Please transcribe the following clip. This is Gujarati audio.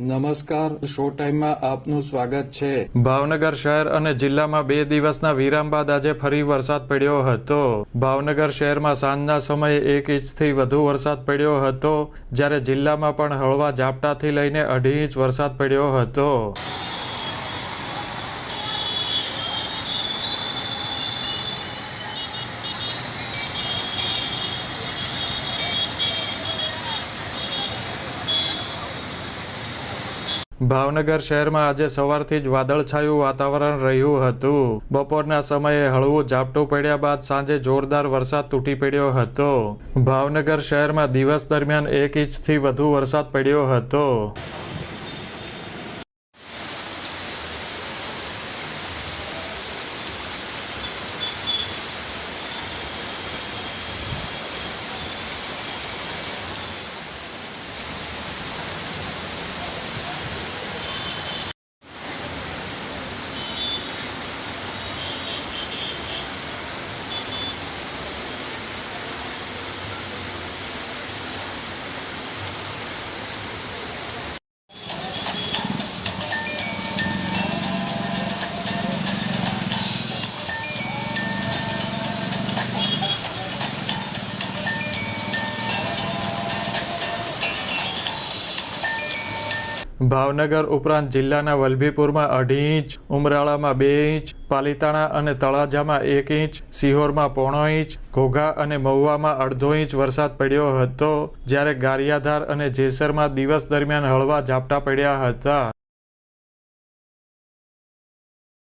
નમસ્કાર શો ટાઈમમાં આપનું સ્વાગત છે. ભાવનગર શહેર અને જિલ્લામાં બે દિવસના વિરામ બાદ આજે ફરી વરસાદ પડ્યો હતો. ભાવનગર શહેરમાં સાંજના સમયે એક ઇંચથી વધુ વરસાદ પડ્યો હતો, જ્યારે જિલ્લામાં પણ હળવા ઝાપટાથી લઈને અઢી ઇંચ વરસાદ પડ્યો હતો. ભાવનગર શહેરમાં આજે સવારથી જ વાદળછાયું વાતાવરણ રહ્યું હતું. બપોરના સમયે હળવું ઝાપટું પડ્યા બાદ સાંજે જોરદાર વરસાદ તૂટી પડ્યો હતો. ભાવનગર શહેરમાં દિવસ દરમિયાન એક ઇંચથી વધુ વરસાદ પડ્યો હતો. ભાવનગર ઉપરાંત જિલ્લાના વલભીપુરમાં અઢી ઇંચ, ઉમરાળામાં બે ઇંચ, પાલીતાણા અને તળાજામાં એક ઇંચ, સિહોરમાં પોણો ઇંચ, ઘોઘા અને મહુવામાં અડધો ઇંચ વરસાદ પડ્યો હતો, જ્યારે ગારિયાધાર અને જેસરમાં દિવસ દરમિયાન હળવા ઝાપટા પડ્યા હતા.